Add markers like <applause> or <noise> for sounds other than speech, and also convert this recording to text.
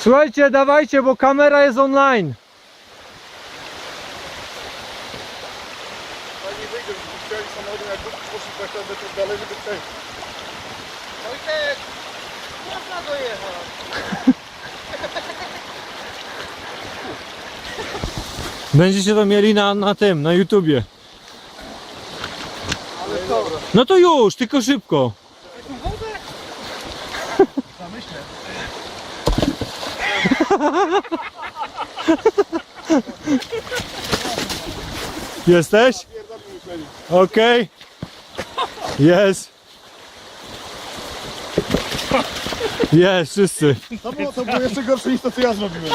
Słuchajcie, dawajcie, bo kamera jest online. Fajnie wyjdzie, żeby chcieli samochodem, jak poszli tak dalej, żeby. Wojtek, można dojechać. <laughs> Będziecie to mieli na, na tym, na YouTubie. Ale dobra. No to już, tylko szybko. Zamyślę. Jesteś? Okej. Jest. Jest, wszyscy. To było, to było jeszcze gorsze niż to, co ja zrobiłem.